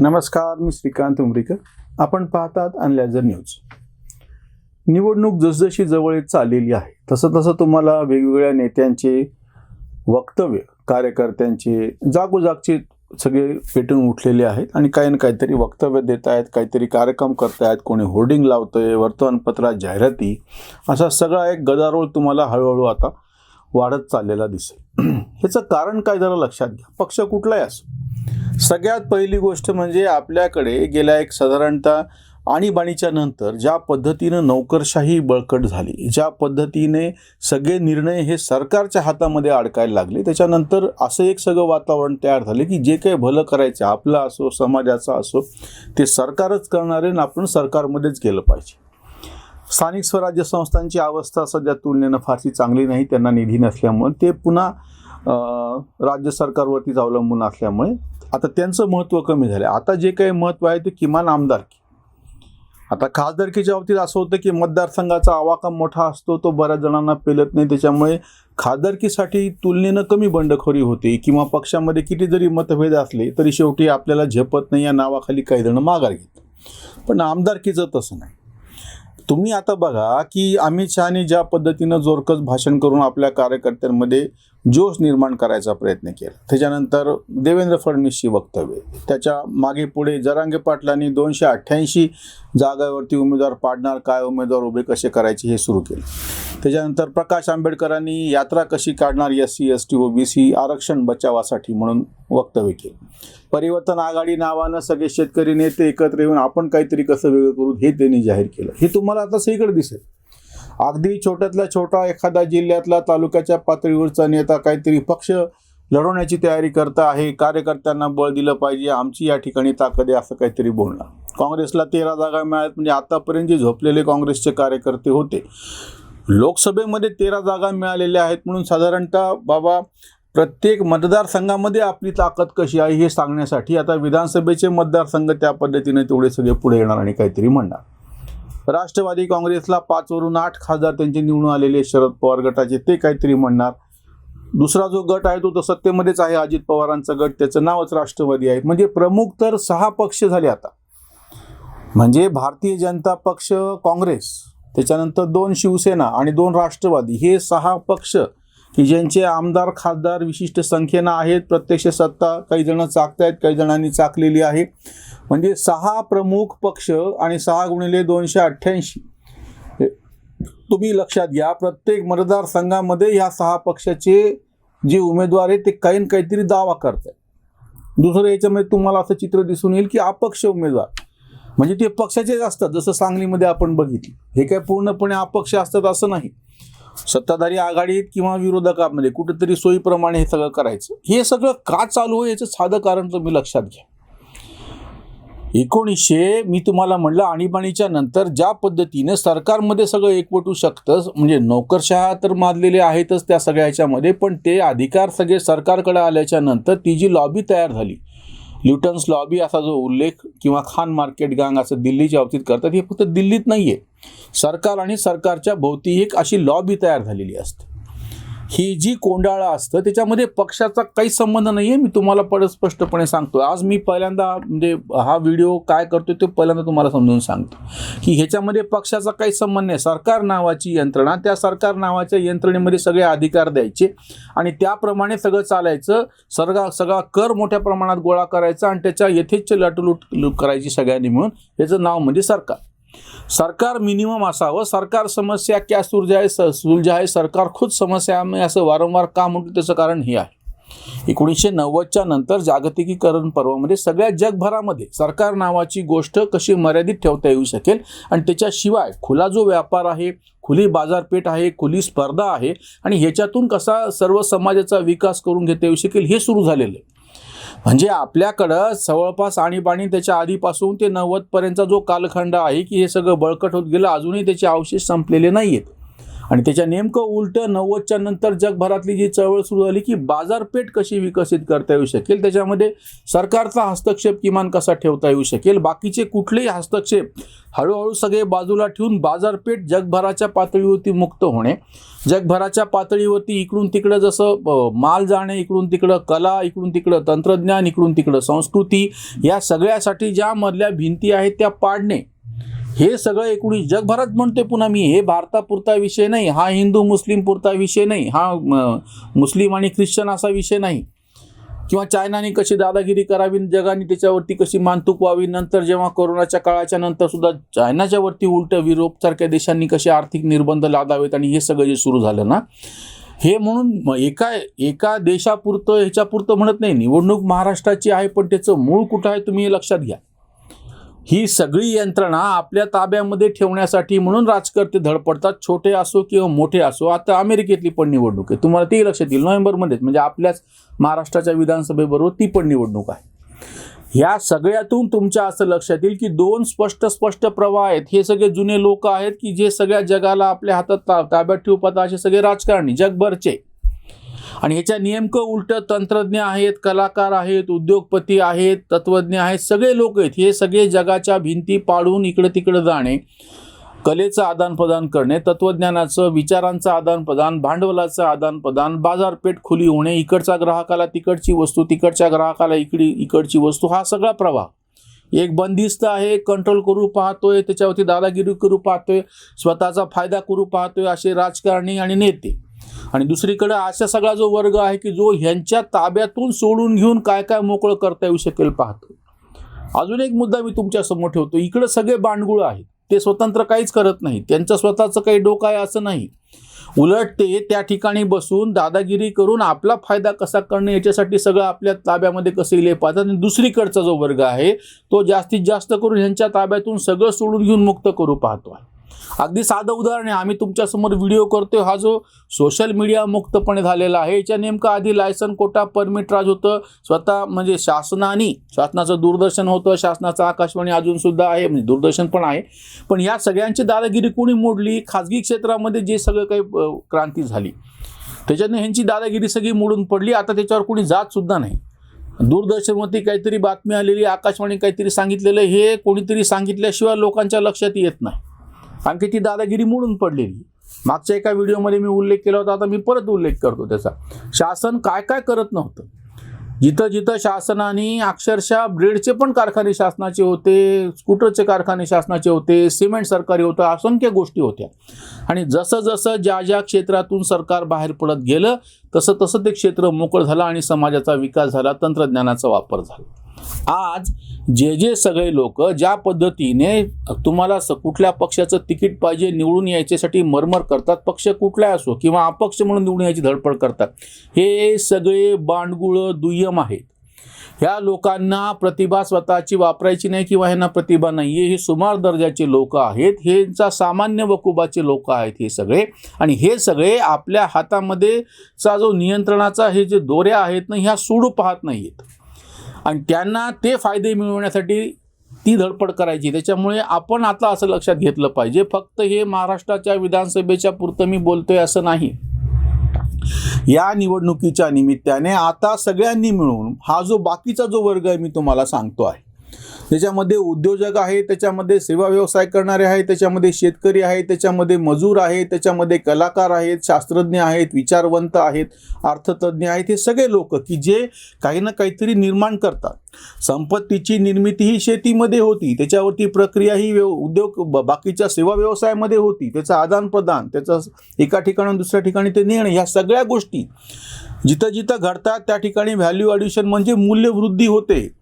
नमस्कार मी श्रीकांत उमरीकर. आपण पाहतात अनलॅझर न्यूज. निवडणूक जसजशी जवळ येत चाललेली आहे तसं तसं तुम्हाला वेगवेगळ्या नेत्यांचे वक्तव्य कार्यकर्त्यांचे जागोजागचे सगळे पेटून उठलेले आहेत आणि काही ना काहीतरी वक्तव्य देत आहेत काहीतरी कार्यक्रम करत आहेत कोणी होर्डिंग लावतंय वर्तमानपत्रात जाहिराती असा सगळा एक गदारोळ तुम्हाला हळूहळू आता वाढत चाललेला दिसेल ह्याचं कारण काय जरा लक्षात घ्या. पक्ष कुठलाही असो सगळ्यात पहिली गोष्ट म्हणजे आपल्याकडे गेल्या एक साधारणतः आणीबाणीच्या नंतर ज्या पद्धतीनं नोकरशाही बळकट झाली ज्या पद्धतीने सगळे निर्णय हे सरकारच्या हातामध्ये अडकायला लागले त्याच्यानंतर असं एक सगळं वातावरण तयार झाले की जे काही भलं करायचं आपलं असो समाजाचं असो ते सरकारच करणारे आणि आपण सरकारमध्येच गेलं पाहिजे. स्थानिक स्वराज्य संस्थांची अवस्था सध्या तुलनेनं फारशी चांगली नाही त्यांना निधी नसल्यामुळे ते पुन्हा राज्य सरकारवरतीच अवलंबून असल्यामुळे आता त्यांचं महत्त्व कमी झालं आता जे काही महत्त्व आहे ते किमान आमदारकी आता खासदारकीच्या बाबतीत असं होतं की मतदारसंघाचा आवाका मोठा असतो तो बऱ्याच जणांना पेलत नाही. त्याच्यामुळे खासदारकीसाठी तुलनेनं कमी बंडखोरी होते किंवा पक्षामध्ये किती जरी मतभेद असले तरी शेवटी आपल्याला झेपत नाही या नावाखाली काही जण माघार घेतात. पण आमदारकीचं तसं नाही. तुम्ही आता बघा की अमित शहानी ज्या पद्धतीनं जोरकस भाषण करून आपल्या कार्यकर्त्यांमध्ये जोश निर्माण करायचा प्रयत्न केला. त्याच्यानंतर देवेंद्र फडणवीसची वक्तव्य. त्याच्यामागे पुढे जरांगे पाटलांनी दोनशे अठ्ठ्याऐंशी जागावरती उमेदवार पाडणार काय उमेदवार उभे कसे करायचे हे सुरू केलं. त्याच्यानंतर प्रकाश आंबेडकरांनी यात्रा कशी काढणार S C S T O B C आरक्षण बचावासाठी म्हणून वक्तव्य केलं. परिवर्तन आघाडी नावानं सगळे शेतकरी नेते एकत्र येऊन आपण काहीतरी कसं वेगळं करू हे त्यांनी जाहीर केलं. हे तुम्हाला आता सगळीकडे दिसेल. अगदी छोट्यातला छोटा एखादा जिल्ह्यातला तालुक्याच्या पातळीवरचा नेता काहीतरी पक्ष लढवण्याची तयारी करता आहे कार्यकर्त्यांना बळ दिलं पाहिजे आमची या ठिकाणी ताकद आहे असं काहीतरी बोलणार. काँग्रेसला तेरा जागा मिळाल्यात म्हणजे आतापर्यंत जे झोपलेले काँग्रेसचे कार्यकर्ते होते लोकसभेमध्ये तेरा जागा मिळालेल्या आहेत म्हणून साधारणतः बाबा प्रत्येक मतदारसंघामध्ये आपली ताकद कशी आहे हे सांगण्यासाठी आता विधानसभेचे मतदारसंघ त्या पद्धतीने तेवढे सगळे पुढे येणार आणि काहीतरी म्हणणार. राष्ट्रवादी काँग्रेसला पाचवरून आठ खासदार त्यांचे निवडून आलेले शरद पवार गटाचे ते काहीतरी म्हणणार. दुसरा जो गट आहे तो तर सत्तेमध्येच आहे. अजित पवारांचा गट. त्याचं नावच राष्ट्रवादी आहे. म्हणजे प्रमुख तर सहा पक्ष झाले आता. म्हणजे भारतीय जनता पक्ष काँग्रेस. त्याच्यानंतर दोन शिवसेना आणि दोन राष्ट्रवादी हे सहा पक्ष की ज्यांचे आमदार खासदार विशिष्ट संख्येनं आहेत. प्रत्यक्ष सत्ता काही जण चाकतायत काही जणांनी चाकलेली आहे. म्हणजे सहा प्रमुख पक्ष आणि सहा गुणिले दोनशे अठ्ठ्याऐंशी. तुम्ही लक्षात घ्या प्रत्येक मतदारसंघामध्ये ह्या सहा पक्षाचे जे उमेदवार आहेत ते काही ना काहीतरी दावा करतात दुसरं याच्यामध्ये तुम्हाला असं चित्र दिसून येईल की अपक्ष उमेदवार. म्हणजे ते पक्षाचेच असतात जसं सांगलीमध्ये आपण बघितलं. हे काय पूर्णपणे अपक्ष असतात असं नाही. सत्ताधारी आघाडीत किंवा विरोधकामध्ये कुठेतरी सोयीप्रमाणे हे सगळं करायचं. हे सगळं का चालू आहे याचं साधं कारण तुम्ही लक्षात घ्या. एकोणीसशे मी तुम्हाला म्हणलं आणीबाणीच्या नंतर ज्या पद्धतीने सरकारमध्ये सगळं एकवटू शकतं म्हणजे नोकरशहा तर माजलेले आहेतच त्या सगळ्या ह्याच्यामध्ये पण ते अधिकार सगळे सरकारकडे आल्याच्यानंतर ती जी लॉबी तयार झाली ल्युटन्स लॉबी असा जो उल्लेख किंवा खान मार्केट गांग असं दिल्लीच्या बाबतीत करतात हे फक्त दिल्लीत नाही आहे सरकार आणि सरकारच्या भोवती एक अशी लॉबी तयार झालेली असते. ही जी कोंडाळा असतं त्याच्यामध्ये पक्षाचा काही संबंध नाही आहे मी तुम्हाला पड स्पष्टपणे सांगतो आज मी पहिल्यांदा म्हणजे हा व्हिडिओ काय करतो ते पहिल्यांदा तुम्हाला समजून सांगतो. की ह्याच्यामध्ये पक्षाचा काही संबंध नाही. सरकार नावाची यंत्रणा त्या सरकार नावाच्या यंत्रणेमध्ये सगळे अधिकार द्यायचे आणि त्याप्रमाणे सगळं चालायचं. सरगा सगळा कर मोठ्या प्रमाणात गोळा करायचा आणि त्याच्या यथेच्छ लाटलूट करायची सगळ्यांनी मिळून याचं नाव म्हणजे सरकार. सरकार मिनिमम असावं. सरकार समस्या क्या सुलझाय स सुलझाय सरकार खुद समस्या में असं वारंवार का म्हणतो त्याचं कारण हे आहे. एकोणीसशे नव्वदच्या नंतर जागतिकीकरण पर्वामध्ये सगळ्या जगभरामध्ये सरकार नावाची गोष्ट कशी मर्यादित ठेवता येऊ शकेल आणि त्याच्याशिवाय खुला जो व्यापार आहे खुली बाजारपेठ आहे खुली स्पर्धा आहे आणि ह्याच्यातून कसा सर्व समाजाचा विकास करून घेता येऊ शकेल हे सुरू झालेलं आहे. म्हणजे आपल्याकडं जवळपास आणीबाणी त्याच्या आधीपासून ते नव्वदपर्यंतचा जो कालखंड आहे की हे सगळं बळकट होत गेलं अजूनही त्याचे अवशेष संपलेले नाही आहेत आणि त्याच्या नेमकं उलटं नव्वदच्या नंतर जगभरातली जी चळवळ सुरू झाली की बाजारपेठ कशी विकसित करता येऊ शकेल त्याच्यामध्ये सरकारचा हस्तक्षेप किमान कसा ठेवता येऊ शकेल बाकीचे कुठलेही हस्तक्षेप हळूहळू सगळे बाजूला ठेवून बाजारपेठ जगभराच्या पातळीवरती मुक्त होणे जगभराच्या पातळीवरती इकडून तिकडं जसं माल जाणे इकडून तिकडं कला इकडून तिकडं तंत्रज्ञान इकडून तिकडं संस्कृती या सगळ्यासाठी ज्या मधल्या भिंती आहेत त्या पाडणे हे सगळं एकूण जगभरात म्हणतोय पुन्हा मी. हे भारतापुरता विषय नाही हा हिंदू मुस्लिम पुरता विषय नाही हा मुस्लिम आणि ख्रिश्चन असा विषय नाही. किंवा चायनाने कशी दादागिरी करावी जगाने त्याच्यावरती कशी मानतूक व्हावी नंतर जेव्हा कोरोनाच्या काळाच्या नंतर सुद्धा चायनाच्या वरती उलट युरोपसारख्या देशांनी कसे आर्थिक निर्बंध लादावेत आणि हे सगळं जे सुरू झालं ना हे म्हणून एका एका देशापुरतं ह्याच्यापुरतं म्हणत नाही निवडणूक महाराष्ट्राची आहे पण त्याचं मूळ कुठं आहे तुम्ही हे लक्षात घ्या. ही सगळी यंत्रणा आपल्या ताब्यामध्ये ठेवण्यासाठी म्हणून राजकर्ते धडपडतात छोटे असो किंवा मोठे असो. आता अमेरिकेतली पण निवडणूक आहे. तुम्हाला ती लक्षात येईल. नोव्हेंबरमध्येच म्हणजे आपल्याच महाराष्ट्राच्या विधानसभेबरोबर ती पण निवडणूक आहे. ह्या सगळ्यातून तुमच्या असं लक्षात येईल की दोन स्पष्ट स्पष्ट प्रवाह आहेत. हे सगळे जुने लोक आहेत की जे सगळ्या जगाला आपल्या हातात ता ताब्यात ठेवू पाहता असे सगळे राजकारणी जगभरचे. आणि ह्याच्या नेमकं उलटं तंत्रज्ञ आहेत कलाकार आहेत उद्योगपती आहेत तत्वज्ञ आहेत सगळे लोक आहेत. हे सगळे जगाच्या भिंती पाडून इकडं तिकडं जाणे कलेचं आदानप्रदान करणे तत्त्वज्ञानाचं विचारांचं आदानप्रदान भांडवलाचं आदानप्रदान बाजारपेठ खुली होणे इकडचा ग्राहकाला तिकडची वस्तू तिकडच्या ग्राहकाला इकडी इकडची वस्तू हा सगळा प्रवाह. एक बंदिस्त आहे कंट्रोल करू पाहतोय त्याच्यावरती दादागिरी करू पाहतोय स्वतःचा फायदा करू पाहतोय असे राजकारणी आणि नेते. आणि दुसरीकडे असा सगळा जो वर्ग आहे की जो ह्यांच्या ताब्यातून सोडून घेऊन काय काय मोकळं करता येऊ शकेल पाहतो. अजून एक मुद्दा मी तुमच्यासमोर ठेवतो. इकडे सगळे बांडगुळ आहेत. ते स्वतंत्र काहीच करत नाही त्यांचं स्वतःचं काही डोकं आहे असं नाही. उलट ते त्या ठिकाणी बसून दादागिरी करून आपला फायदा कसा करणे याच्यासाठी सगळं आपल्या ताब्यामध्ये कसं येईल पाहतात. आणि दुसरीकडचा जो वर्ग आहे तो जास्तीत जास्त करून ह्यांच्या ताब्यातून सगळं सोडून घेऊन मुक्त करू पाहतो आहे. अगदी साधं उदाहरण आहे. आम्ही तुमच्यासमोर व्हिडिओ करतोय. हा जो सोशल मीडिया मुक्तपणे झालेला आहे याच्या नेमकं आधी लायसन कोटा परमिट राज होतं. स्वतः म्हणजे शासनाने शासनाचं दूरदर्शन होतं शासनाचं आकाशवाणी अजून सुद्धा आहे म्हणजे दूरदर्शन पण आहे. पण या सगळ्यांची दादागिरी कोणी मोडली? खाजगी क्षेत्रामध्ये जे सगळं काही क्रांती झाली त्याच्याने ह्यांची दादागिरी सगळी मोडून पडली. आता त्याच्यावर कोणी जात सुद्धा नाही. दूरदर्शनवरती काहीतरी बातमी आलेली आकाशवाणी काहीतरी सांगितलेलं हे कोणीतरी सांगितल्याशिवाय लोकांच्या लक्षात येत नाही. कारण की ती दादागिरी मोडून पडलेली. मागच्या एका व्हिडिओमध्ये मी उल्लेख केला होता आता मी परत उल्लेख करतो त्याचा. शासन काय काय करत नव्हतं. जिथं जिथं शासनाने अक्षरशः ब्रेडचे पण कारखाने शासनाचे होते स्कूटरचे कारखाने शासनाचे होते सिमेंट सरकारी होतं असंख्य गोष्टी होत्या. आणि जसं जसं ज्या ज्या क्षेत्रातून सरकार बाहेर पडत गेलं तसं तसं ते क्षेत्र मोकळ झालं आणि समाजाचा विकास झाला तंत्रज्ञानाचा वापर झाला. आज जे जे सगळे लोक ज्या पद्धतीने तुम्हाला स कुठल्या पक्षाचं तिकीट पाहिजे निवडून यायच्यासाठी मरमर करतात पक्ष कुठला असो किंवा अपक्ष म्हणून निवडून यायची धडपड करतात हे सगळे बांडगुळं दुय्यम आहेत. ह्या लोकांना प्रतिभा स्वतःची वापरायची नाही किंवा ह्यांना प्रतिभा नाही हे सुमार दर्जाचे लोक आहेत हेचा सामान्य वकुबाचे लोक आहेत हे सगळे. आणि हे सगळे आपल्या हातामध्ये चा जो नियंत्रणाचा हे जे दोऱ्या आहेत ना ह्या सोडू पाहत नाही आहेत आणि त्यांना ते फायदे मिळवण्यासाठी ती धडपड करायची. त्याच्यामुळे आपण आता असं लक्षात घेतलं पाहिजे. फक्त हे महाराष्ट्राच्या विधानसभेच्या पुरतं मी बोलतोय असं नाही. या निवडणुकीच्या निमित्ताने आता सगळ्यांनी मिळून हा जो बाकीचा जो वर्ग आहे मी तुम्हाला सांगतो आहे. त्याच्यामध्ये उद्योजक आहे त्याच्यामध्ये सेवा व्यवसाय करणारे आहे त्याच्यामध्ये शेतकरी आहे त्याच्यामध्ये मजूर आहे त्याच्यामध्ये कलाकार आहेत शास्त्रज्ञ आहेत विचारवंत आहेत अर्थतज्ञ आहेत हे सगळे लोक की जे काही ना काहीतरी निर्माण करतात. संपत्तीची निर्मिती ही शेतीमध्ये होती त्याच्यावरती प्रक्रिया ही व्यव उद्योग ब- बाकीच्या सेवा व्यवसायामध्ये होती त्याचं आदानप्रदान त्याचं एका ठिकाणून दुसऱ्या ठिकाणी ते नेणं ह्या सगळ्या गोष्टी जिथं जिथं घडतात त्या ठिकाणी व्हॅल्यू ॲडिशन म्हणजे मूल्यवृद्धी होते.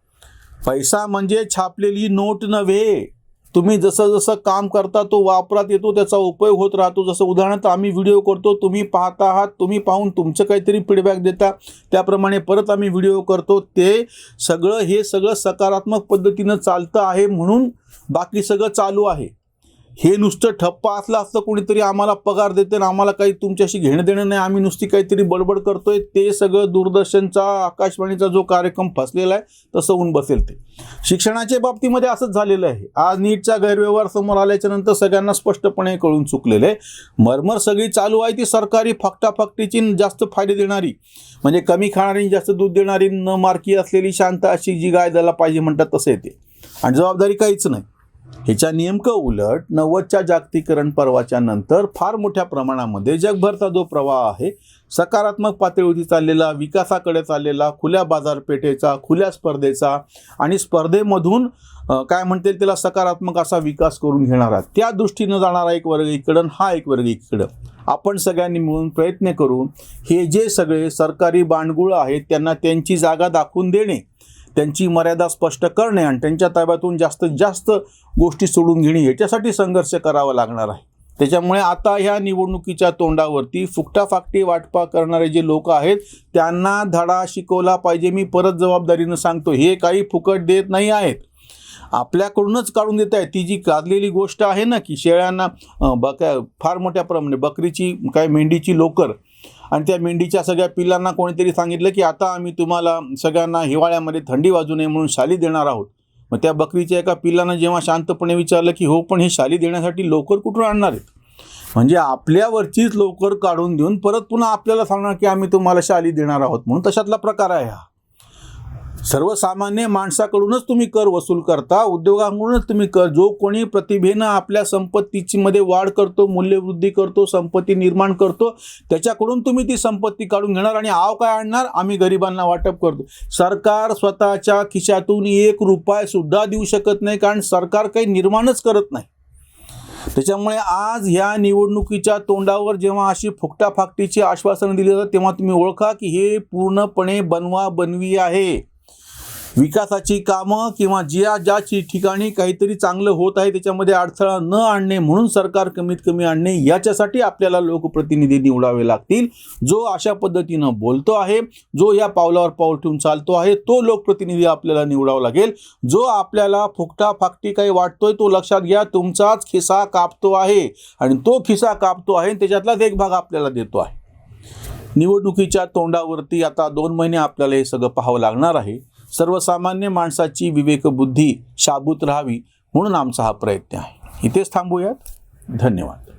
पैसा म्हणजे छापलेली नोट नव्हे. तुम्ही जसं जसं काम करता तो वापरात येतो त्याचा उपयोग होत राहतो. जसं उदाहरणार्थ आम्ही व्हिडिओ करतो तुम्ही पाहता आहात तुम्ही पाहून तुमचं काहीतरी फीडबॅक देता. त्याप्रमाणे परत आम्ही व्हिडिओ करतो. ते सगळं हे सगळं सकारात्मक पद्धतीनं चालतं आहे म्हणून बाकी सगळं चालू आहे. हे नुसतं ठप्प असलं असतं कोणीतरी आम्हाला पगार देते ना आम्हाला काही तुमच्याशी घेणं देणं नाही. आम्ही नुसती काहीतरी बडबड करतोय. ते सगळं दूरदर्शनचा आकाशवाणीचा जो कार्यक्रम फसलेला आहे तसं होऊन बसेल ते. शिक्षणाच्या बाबतीमध्ये असंच झालेलं आहे. आज नीटचा गैरव्यवहार समोर आल्याच्यानंतर सगळ्यांना स्पष्टपणे कळून चुकलेलं आहे. मरमर सगळी चालू आहे ती सरकारी फक्टाफक्टीची जास्त फायदे देणारी. म्हणजे कमी खाणारी जास्त दूध देणारी न मार्की असलेली शांत अशी जी गाय द्यायला पाहिजे म्हणतात तसं येते आणि जबाबदारी काहीच नाही. ह्याच्या नेमकं उलट नव्वदच्या जागतिकीकरण पर्वाच्या नंतर फार मोठ्या प्रमाणामध्ये जगभरचा जो प्रवाह आहे सकारात्मक पातळीवरती चाललेला विकासाकडे चाललेला खुल्या बाजारपेठेचा खुल्या स्पर्धेचा आणि स्पर्धेमधून काय म्हणते त्याला सकारात्मक असा विकास करून घेणारा त्या दृष्टीनं जाणारा एक वर्ग इकडं हा एक वर्ग इकडं. आपण सगळ्यांनी मिळून प्रयत्न करून हे जे सगळे सरकारी बांडगुळ आहेत त्यांना त्यांची जागा दाखवून देणे त्यांची मर्यादा स्पष्ट करणे आणि त्यांच्या ताब्यातून जास्तीत जास्त गोष्टी सोडून घेणे याच्यासाठी संघर्ष करावा लागणार आहे. त्याच्यामुळे आता ह्या निवडणुकीच्या तोंडावरती फुकटाफाकटी वाटपा करणारे जे लोक आहेत त्यांना धडा शिकवला पाहिजे. मी परत जबाबदारीनं सांगतो हे काही फुकट देत नाही आहेत. आपल्याकडूनच काढून देत आहे ती जी काढलेली गोष्ट आहे ना की शेळ्यांना अं, बका फार मोठ्या प्रमाणे बकरीची काय मेंढीची लोकर आणि त्या मेंढीच्या सगळ्या पिल्लांना कोणीतरी सांगितलं की आता आम्ही तुम्हाला सगळ्यांना हिवाळ्यामध्ये थंडी वाजू नये म्हणून शाली देणार आहोत. मग त्या बकरीच्या एका पिल्लानं जेव्हा शांतपणे विचारलं की हो पण ही शाली देण्यासाठी लोकर कुठून आणणार आहेत? म्हणजे आपल्यावरचीच लोकर काढून देऊन परत पुन्हा आपल्याला सांगणार की आम्ही तुम्हाला शाली देणार आहोत म्हणून तशातला प्रकार आहे हा. सर्वसामान्य माणसाकडूनच तुम्ही कर वसूल करता उद्योगांकडूनच तुम्ही कर. जो कोणी प्रतिभेनं आपल्या संपत्तीची मध्ये वाढ करतो मूल्यवृद्धी करतो संपत्ती निर्माण करतो त्याच्याकडून तुम्ही ती संपत्ती काढून घेणार आणि आव काय आणणार? आम्ही गरिबांना वाटप करतो. सरकार स्वतःच्या खिशातून एक रुपये सुद्धा देऊ शकत नाही कारण सरकार काही निर्माणच करत नाही. त्याच्यामुळे आज ह्या निवडणुकीच्या तोंडावर जेव्हा अशी फुकटाफाकटीची आश्वासनं दिली जातात तेव्हा तुम्ही ओळखा की हे पूर्णपणे बनवा बनवी आहे. विकासाची कामं किंवा ज्या ज्याची ठिकाणी काहीतरी चांगलं होत आहे त्याच्यामध्ये अडथळा न आणणे म्हणून सरकार कमीत कमी आणणे याच्यासाठी आपल्याला लोकप्रतिनिधी निवडावे लागतील. जो अशा पद्धतीनं बोलतो आहे जो या पावलावर पाऊल ठेवून चालतो आहे तो लोकप्रतिनिधी आपल्याला निवडावा लागेल. जो आपल्याला फुकटा फाकटी काही वाटतोय तो लक्षात घ्या तुमचाच खिसा कापतो आहे. आणि तो खिसा कापतो आहे त्याच्यातलाच एक भाग आपल्याला देतो आहे. निवडणुकीच्या तोंडावरती आता दोन महिने आपल्याला हे सगळं पाहावं लागणार आहे. सर्वसामान्य माणसाची विवेकबुद्धी शाबूत राहावी म्हणून आमचा हा प्रयत्न आहे. इथेच थांबूयात. धन्यवाद.